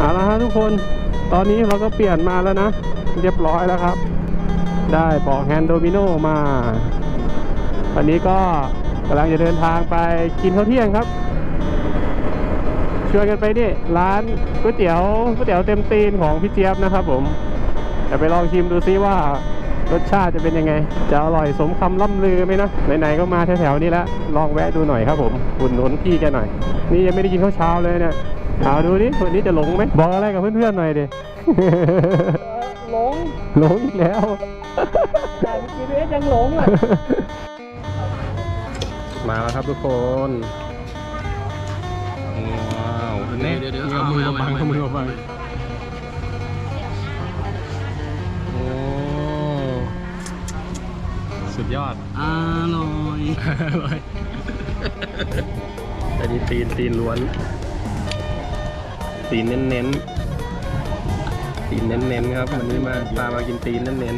เอาละฮะทุกคนตอนนี้เราก็เปลี่ยนมาแล้วนะ เรียบร้อยแล้วครับ ได้ปอกแฮนด์โดมิโนมาวันนี้ก็กำลังจะเดินทางไปกินข้าวเที่ยงครับชวนกันไปนี่ร้านก๋วยเตี๋ยวก๋วยเตี๋ยวเต็มตีนของพี่เจี๊ยบนะครับผมจะไปลองชิมดูซิว่ารสชาติจะเป็นยังไง จะอร่อยสมคำล่ำลือไหมนะไหนๆก็มาแถวๆนี้แล้วลองแวะดูหน่อยครับผมอุดหนุนพี่แกหน่อย นี่ยังไม่ได้กินข้าวเช้าเลยเนี่ย เอาดูดิวันนี้จะหลงไหมบอกอะไรกับเพื่อนๆหน่อยดิหลงหลงอีกแล้วแต่เมื่อกี้เอสยังหลงอะมาแล้วครับทุกคนว้าวนี่เดี๋ยวเดี๋ยวเอามือมาบังเอาเอาไว้มือมาบังโอ้สุดยอดอร่อยอร่อยอันนี้ตีนตีนล้วน ตีนเน้นๆ ตีนเน้นๆครับวันนี้มาตามมากินตีนเน้น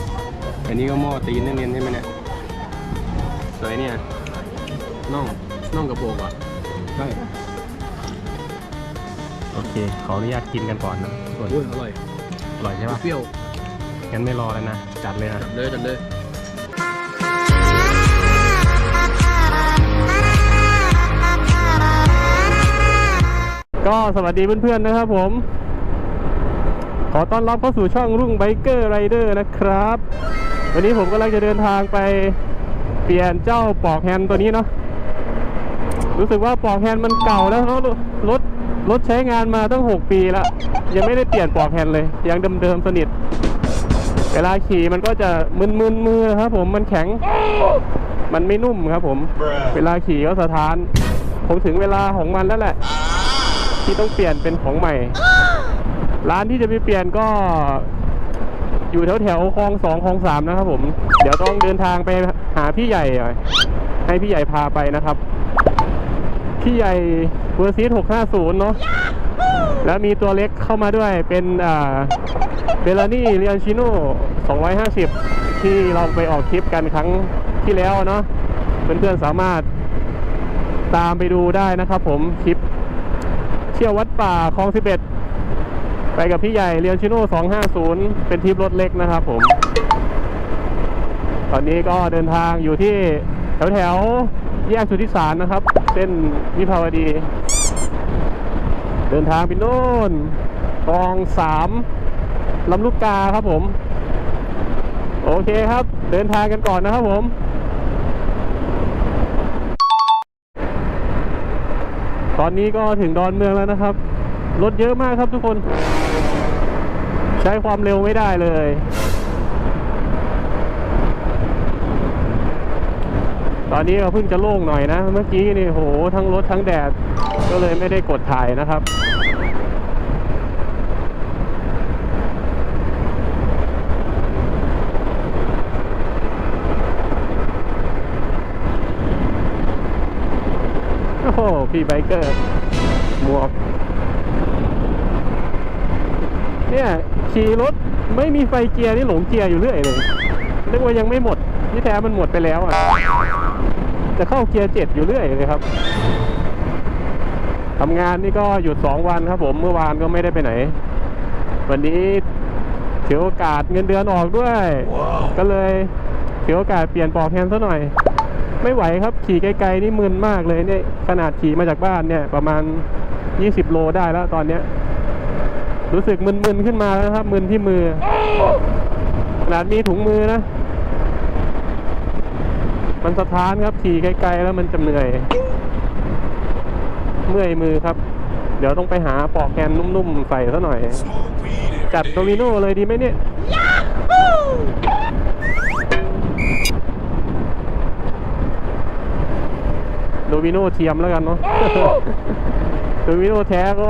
ๆ อันนี้ก็หม้อตีนเน้นๆใช่ไหมเนี่ย สวยเนี่ย น่อง น่องกระโปงอะใช่ โอเค ขออนุญาตกินกันก่อนนะส่วนอุ้ยอร่อย อร่อยใช่ปะเปรี้ยว งั้นไม่รอแล้วนะ จัดเลยนะ จัดเลยจัดเลย ก็สวัสดีเพื่อนๆนะครับผม ขอต้อนรับเข้าสู่ช่องรุ่งไบเกอร์ไรเดอร์นะครับ วันนี้ผมกำลังจะเดินทางไปเปลี่ยนเจ้าปอกแฮนด์ตัวนี้เนาะรู้สึกว่าปอกแฮนด์มันเก่าแล้วเนาะรถรถใช้งานมาตั้ง 6 ปีแล้ว ยังไม่ได้เปลี่ยนปอกแฮนด์เลย ยังเดิมๆสนิท เวลาขี่มันก็จะมึนๆมือครับผมมันแข็ง มันไม่นุ่มครับผม เวลาขี่ก็สะท้าน ผมถึงเวลาของมันแล้วแหละ ที่ต้องเปลี่ยนเป็นของใหม่ ร้านที่จะไปเปลี่ยนก็อยู่แถวแถวๆคลองสองคลองสามนะครับผม เดี๋ยวต้องเดินทางไปหาพี่ใหญ่หน่อยให้พี่ใหญ่พาไปนะครับ พี่ใหญ่เวอร์ซีหกห้าศูนย์เนาะแล้วมีตัวเล็กเข้ามาด้วยเป็นอ่าเบลานี่เรียนชิโน่250ที่เราไปออกคลิปกันครั้งที่แล้วเนาะเพื่อนๆสามารถตามไปดูได้นะครับผมคลิป เที่ยววัดป่าคลอง11ไปกับพี่ใหญ่เรียนชิโน่250 เป็นทริปรถเล็กนะครับผม ตอนนี้ก็เดินทางอยู่ที่แถวแถวแยกสุทธิสารนะครับ เส้นวิภาวดี เดินทางไปโน่นคลองสามลำลูกกาครับผม โอเคครับ เดินทางกันก่อนนะครับผม ตอนนี้ก็ถึงดอนเมืองแล้วนะครับ รถเยอะมากครับทุกคน ใช้ความเร็วไม่ได้เลย ตอนนี้ก็เพิ่งจะโล่งหน่อยนะ เมื่อกี้นี่โหทั้งรถทั้งแดด ก็เลยไม่ได้กดถ่ายนะครับ โอ้โหพี่ไบเกอร์หมวก เนี่ยขี่รถไม่มีไฟเกียร์นี่หลงเกียร์อยู่เรื่อยเลยนึกว่ายังไม่หมดที่แท้มันหมดไปแล้วอะ จะเข้าเกียร์เจ็ดอยู่เรื่อยเลยครับทำงานนี่ก็หยุดสองวันครับผมเมื่อวานก็ไม่ได้ไปไหน วันนี้ถือโอกาสเงินเดือนออกด้วยก็เลยถือโอกาสเปลี่ยนปลอกแฮนซะหน่อย ไม่ไหวครับขี่ไกลๆนี่มึนมากเลยเนี่ยขนาดขี่มาจากบ้านเนี่ยประมาณ 20 โลได้แล้วตอนเนี้ยรู้สึกมึนๆขึ้นมาแล้วครับ มึนที่มือ ขนาดมีถุงมือนะ มันสะท้านครับขี่ไกลๆแล้วมันจะเหนื่อย เมื่อยมือครับ เดี๋ยวต้องไปหาปลอกแกนนุ่มๆใส่ซะหน่อย จัดโดมิโนเลยดีไหมเนี่ย โดมิโนเทียมแล้วกันเนาะโดมิโนแท้ก็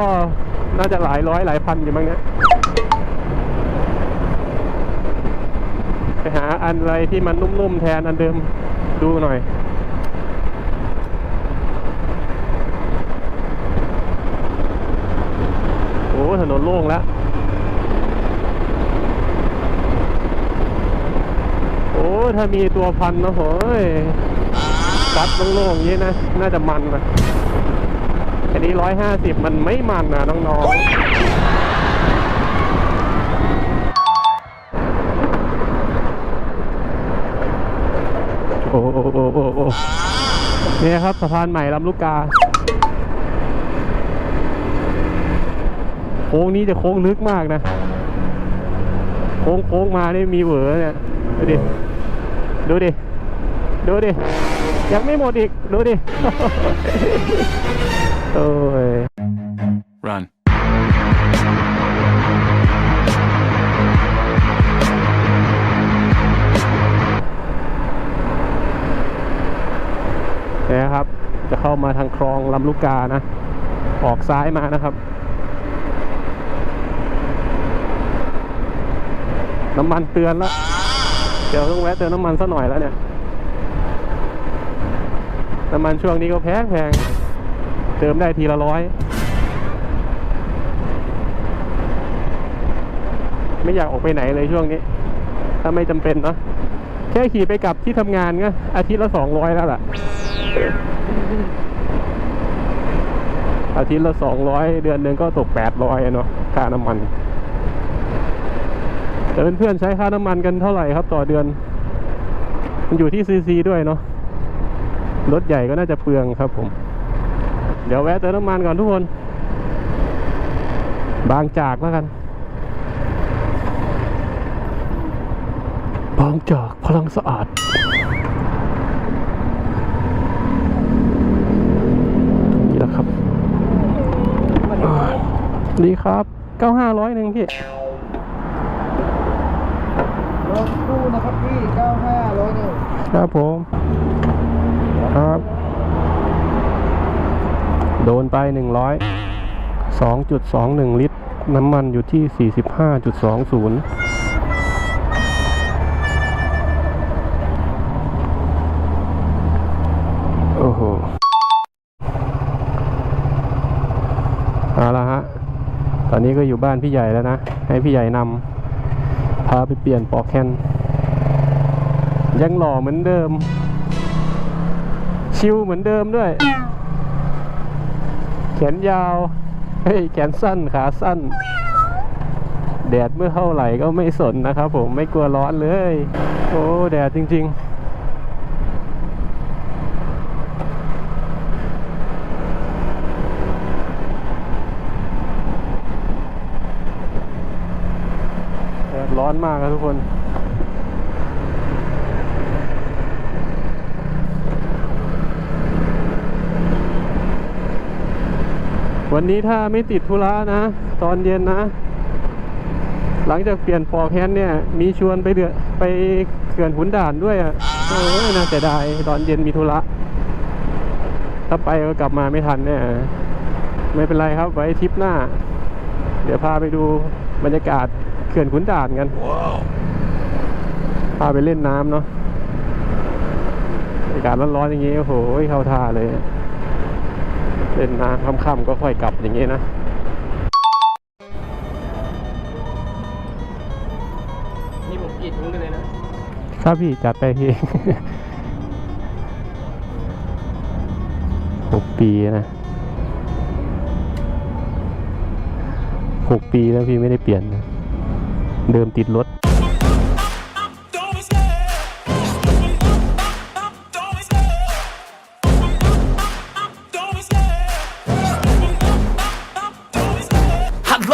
น่าจะหลายร้อยหลายพันอยู่มั้งเนี่ยไปหาอันอะไรที่มันนุ่มๆแทนอันเดิมดูหน่อยโอ้ถนนโล่งแล้วโอ้ถ้ามีตัวพันนะโหย ซัดโล่งๆอย่างนี้นะ น่าจะมันนะอันนี้ร้อยห้าสิบมันไม่มันนะน้องๆ โอ้โอ้โอ้โอ้โอ้นี่ครับสะพานใหม่ลำลูกกา โค้งนี้จะโค้งลึกมากนะ โค้งโค้งมานี่มีเหวอเนี่ย ดูดิ ดูดิ ดูดิ ยังไม่หมดอีก ดูดิ โอ้ย Run. เนี่ยครับ จะเข้ามาทางคลองลำลูกกานะ ออกซ้ายมานะครับ น้ำมันเตือนแล้วเดี๋ยวต้องแวะเติมน้ำมันสักหน่อยแล้วเนี่ย น้ำมันช่วงนี้ก็แพงแพงเติมได้ทีละร้อย ไม่อยากออกไปไหนเลยช่วงนี้ ถ้าไม่จำเป็นเนาะแค่ขี่ไปกลับที่ทำงานก็อาทิตย์ละสองร้อยแล้วล่ะ อาทิตย์ละสองร้อยเดือนหนึ่งก็ตกแปดร้อยเนาะค่าน้ำมัน แต่เพื่อนๆใช้ค่าน้ำมันกันเท่าไหร่ครับต่อเดือน มันอยู่ที่ซีซีด้วยเนาะ รถใหญ่ก็น่าจะเปลืองครับผม เดี๋ยวแวะเติมน้ำมันก่อนทุกคน บางจากแล้วกัน บางจากพลังสะอาดนี่แหละครับอ่าดีครับ95ร้อยหนึ่งพี่รถตู้นะครับพี่95ร้อยหนึ่งครับผม ครับ โดนไปหนึ่งร้อยสองจุดสองหนึ่งลิตร น้ำมันอยู่ที่สี่สิบห้าจุดสองศูนย์โอ้โหเอาละฮะ ตอนนี้ก็อยู่บ้านพี่ใหญ่แล้วนะ ให้พี่ใหญ่นำพาไปเปลี่ยนปลอกแคนยังหล่อเหมือนเดิม ชิวเหมือนเดิมด้วย แขนยาวเฮ้ยแขนสั้นขาสั้น แดดเมื่อเท่าไหร่ก็ไม่สนนะครับผมไม่กลัวร้อนเลย โอ้แดดจริงๆแดดร้อนมากครับทุกคน วันนี้ถ้าไม่ติดธุระนะ ตอนเย็นนะ หลังจากเปลี่ยนปอกแฮนเนี่ย มีชวนไปเดือไปเขื่อนขุนด่านด้วยอะโอ้ยน่าเสียดายตอนเย็นมีธุระถ้าไปก็กลับมาไม่ทันเนี่ยไม่เป็นไรครับไว้ทริปหน้า เดี๋ยวพาไปดูบรรยากาศเขื่อนขุนด่านกัน Whoa. พาไปเล่นน้ำเนาะอากาศร้อนๆอย่างงี้โอ้โหเข้าท่าเลย เล่นน้ำค่ำๆก็ค่อยกลับอย่างงี้นะนี่ผมกรีดถุงเลยนะครับพี่จัดไปพี่หกปีนะหกปีแล้วพี่ไม่ได้เปลี่ยนนะเดิมติดรถ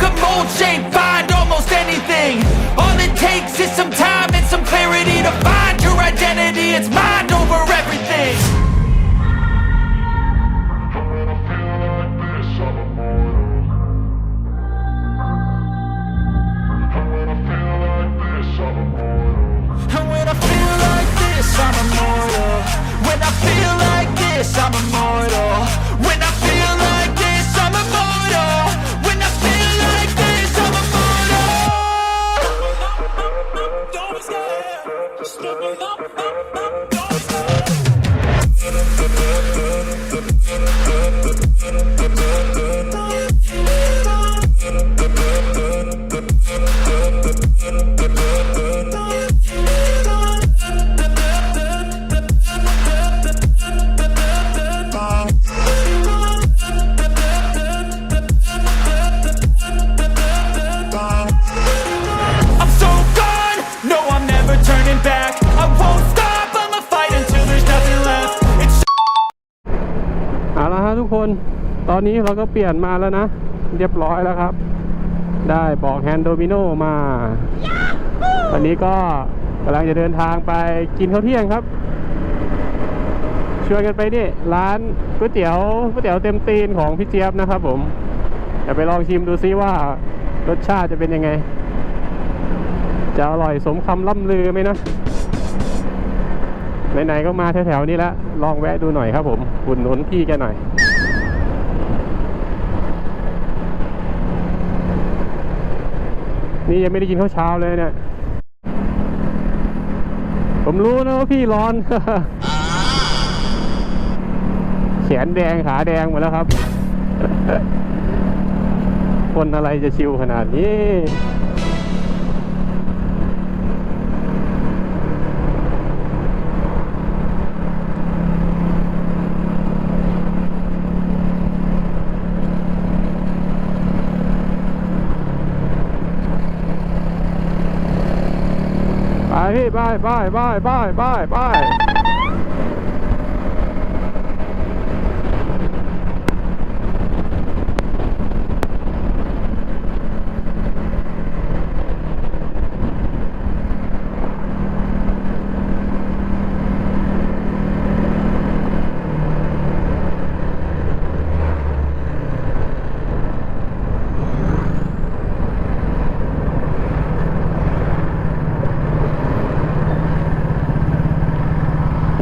Can mold, shape, find almost anything. All it takes is some time and some clarity To find your identity, it's mind over everything อนนี้เราก็เปลี่ยนมาแล้วนะ เรียบร้อยแล้วครับ ได้บอกแฮนด์โดมิโนมาตอนนี้ก็กำลังจะเดินทางไปกินข้าวเที่ยงครับชวนกันไปนี่ร้านก๋วยเตี๋ยวก๋วยเตี๋ยวเต็มตีนของพี่เจี๊ยบนะครับ ผมจะไปลองชิมดูซิว่ารสชาติจะเป็นยังไง จะอร่อยสมคำล่ำลือไหมนะไหนๆก็มาแถวๆนี้แล้วลองแวะดูหน่อยครับผมอุดหนุนพี่แกหน่อย นี่ยังไม่ได้กินข้าวเช้าเลยเนี่ย ผมรู้นะว่าพี่ร้อน แขนแดงขาแดงหมดแล้วครับ คนอะไรจะชิวขนาดนี้ ไปพี่ไปไปไปไปไปไป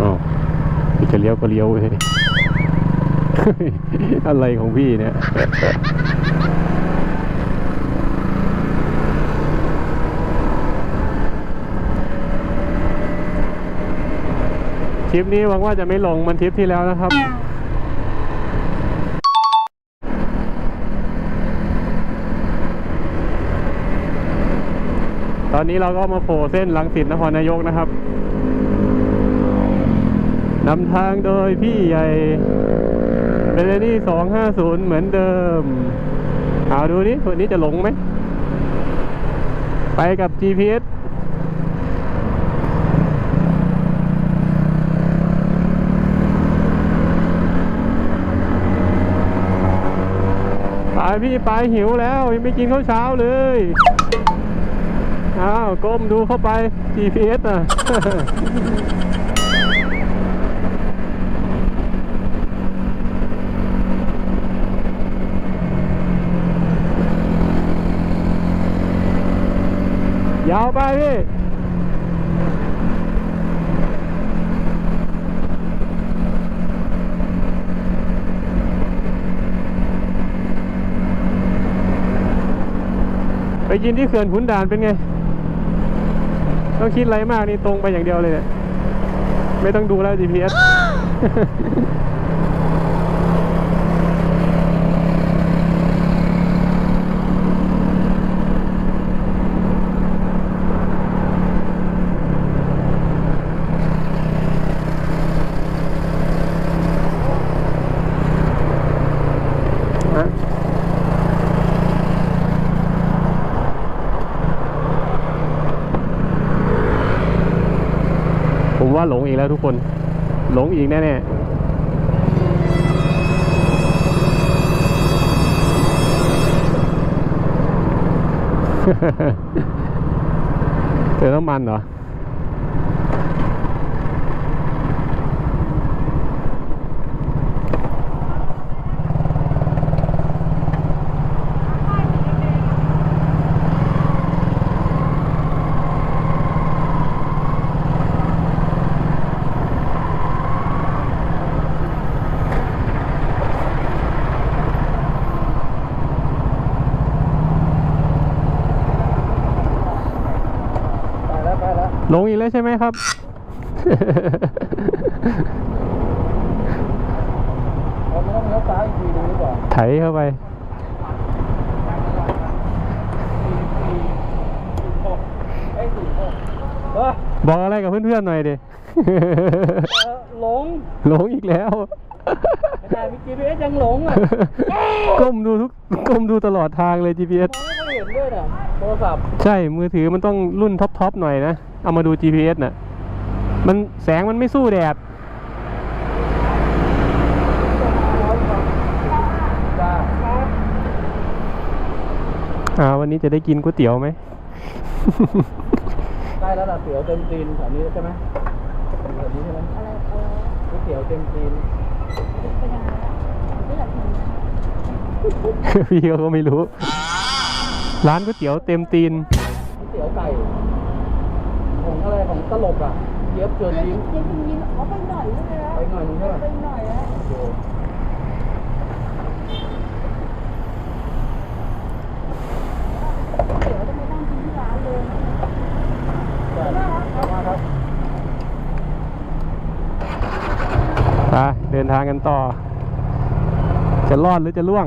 อ๋อพี่จะเลี้ยวเลี้ยวเลยอะไรของพี่เนี่ยทริปนี้หวังว่าจะไม่หลงเหมันทริปที่แล้วนะครับ ตอนนี้เราก็มาโผล่เส้นลังสิตนครนายกนะครับ นำทางโดยพี่ใหญ่เบลลี่สองห้าศูนย์เหมือนเดิมเอาดูนี่วันนี้จะหลงไหม ไปกับ GPS ไปพี่ไปหิวแล้วยังไม่กินข้าวเช้าเลยอ้าวก้มดูเข้าไป GPS อะ ยาวไปพี่ไปกินที่เขื่อนขุนด่านเป็นไง ต้องคิดอะไรมากนี่ตรงไปอย่างเดียวเลยเนี่ยไม่ต้องดูแล้ว GPS ฮะผมว่าหลง อีกแล้วทุกคน หลงอีกแน่ๆเจอน้ำมันเหรอ แล้วหลงอีกแล้วใช่ไหมครับ เราไม่ต้องเลี้ยวซ้ายอีกทีนึงดีกว่าไถเข้าไป ไอ้ยสี่หกเออบอกอะไรกับเพื่อนๆหน่อยดิ เออหลง หลงอีกแล้วขนาด มี GPS ยังหลงอะก้มดูทุกก้มดูตลอดทางเลย GPS ไม่เห็นด้ยนะโทรศัพท์ใช่มือถือมันต้องรุ่นท็อปๆหน่อยนะ เอามาดู GPS น่ะมันแสงมันไม่สู้แดดอ่าวันนี้จะได้กินก๋วยเตี๋ยวไหม ได้แล้วล่ะเตี๋ยวเต็มตีนแบบนี้ใช่ไหมแบบนี้ใช่ไหมก๋วยเตี๋ยวเต็มตีน พี่เขาก็ไม่รู้ ร้านก๋วยเตี๋ยวเต็มตีนก๋วยเตี๋ยวไก่ ของอะไรของตลกอะเย็บเชิญเจ๊ยิ้มเจ๊กินยิ้มอ๋อไปหน่อยใช่ไหมล่ะไปหน่อยนึงใช่ป่ะไปหน่อยแล้วโอเคเดี๋ยวจะไม่ต้องกินที่ร้านเลยได้ครับมาครับไปเดินทางกันต่อ จะรอดหรือจะล่วง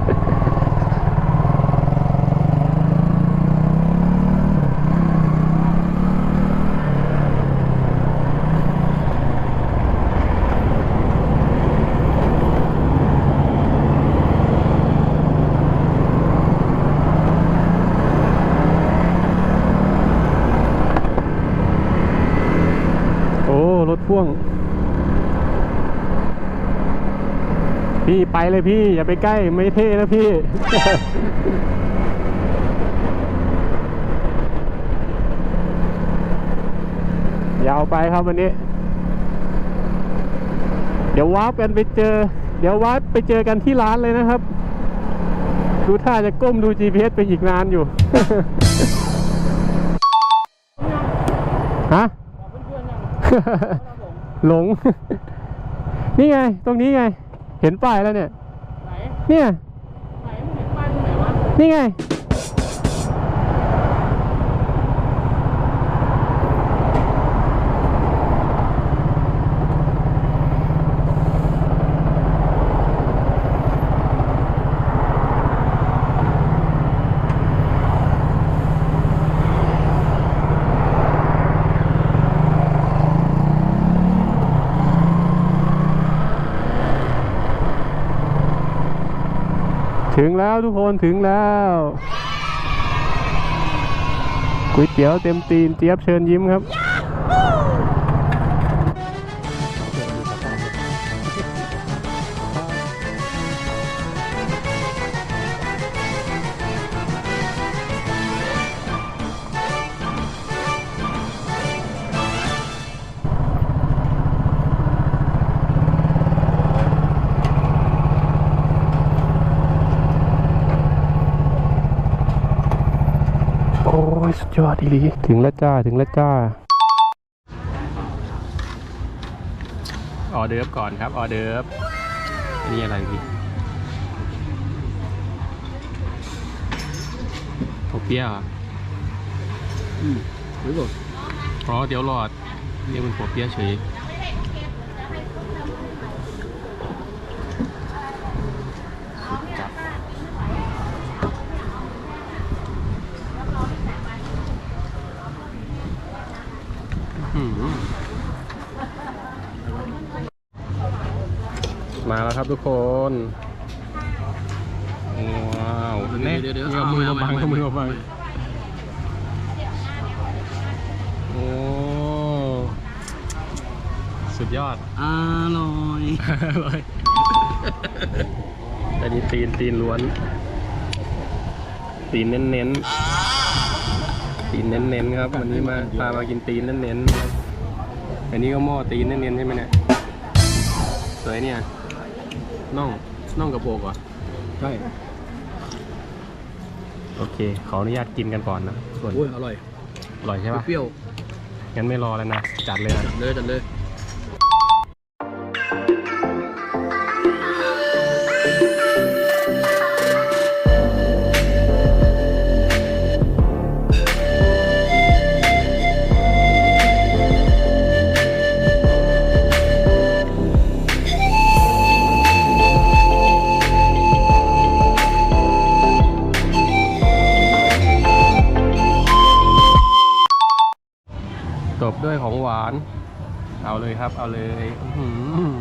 ไปเลยพี่ อย่าไปใกล้ไม่เท่นะพี่ ยาวไปครับวันนี้ เดี๋ยววาร์ปกันไปเจอ เดี๋ยววาร์ปไปเจอกันที่ร้านเลยนะครับ ดูท่าจะก้มดู GPS ไปอีกนานอยู่ ฮะหลง นี่ไง ตรงนี้ไง เห็นป้ายแล้วเนี่ยเนี่ยนี่ไง ถึงแล้วทุกคนถึงแล้วก๋วยเตี๋ยวเต็มตีนเจี๊ยบเชิญยิ้มครับ ถึงแล้วจ้า ถึงแล้วจ้า ออเดิร์ฟก่อนครับ ออเดิร์ฟอันนี่อะไรพี่โทเปียเหรออืมหรือเปล่าอ๋อเดี๋ยวหลอดเรียกเป็นโทเปียเฉยสุดจัดอื้อหือ มาแล้วครับทุกคนว้าวแน่เอามือมาบังเอามือมาบังโอ้สุดยอดอร่อยเลยอันนี้ตีนตีนล้วน ตีนเน้นเน้นๆตีนเน้นเน้นๆครับวันนี้มาพามากินตีนเน้นเน้นๆอันนี้ก็หม้อตีนเน้นเน้นๆใช่ไหมเนี่ยสวยเนี่ย น่องน่องกระโปกเหรอใช่โอเค ขออนุญาตกินกันก่อนนะส่วนโอ้ยอร่อยอร่อยใช่ปะเปรี้ยวงั้นไม่รอแล้วนะ จัดเลยนะเลยจัดเลย เอาเลยครับเอาเลยอื้อหือ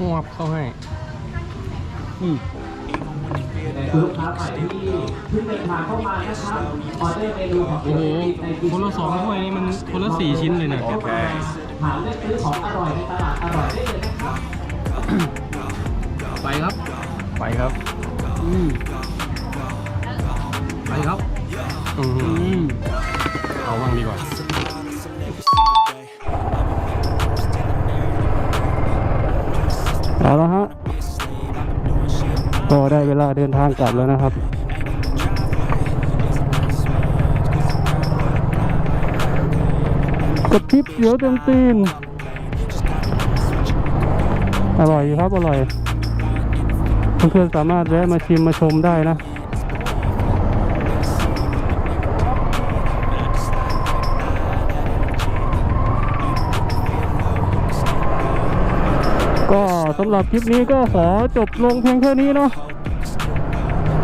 งวบเข้าให้คุณลูกค้าฝ่ายที่เพิ่งเดินทางเข้ามานะครับออเดอร์เมนูของโอ้โหคนละสองถ้วยนี่มันคนละสี่ชิ้นเลยนะโอเค หาเลือกซื้อของอร่อยในตลาดอร่อยได้เลยนะครับ ไปครับ ไปครับ อืมไปครับ อือืมม เอาบ้างดีกว่า เอาละฮะ ก็ได้เวลาเดินทางกลับแล้วนะครับ กดทิปเดี๋ยวเต็มตีน อร่อยครับ อร่อย เพื่อนๆสามารถแวะมาชิมมาชมได้นะ สำหรับคลิปนี้ก็ขอจบลงเพียงแค่นี้เนาะ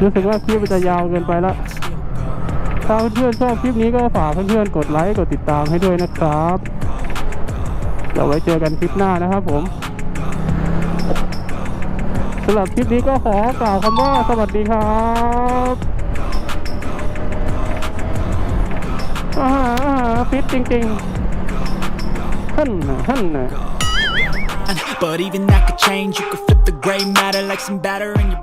รู้สึกว่าคลิปมันจะยาวเกินไปละถ้าเพื่อนๆชอบคลิปนี้ก็ฝากเพื่อนๆกดไลค์กดติดตามให้ด้วยนะครับเดี๋ยวไว้เจอกันคลิปหน้านะครับผมสำหรับคลิปนี้ก็ขอกล่าวคำว่าสวัสดีครับอาหารอาหารฟิตจริงๆท่านน่ะท่าน But even that change. You could flip the gray matter like some batter in your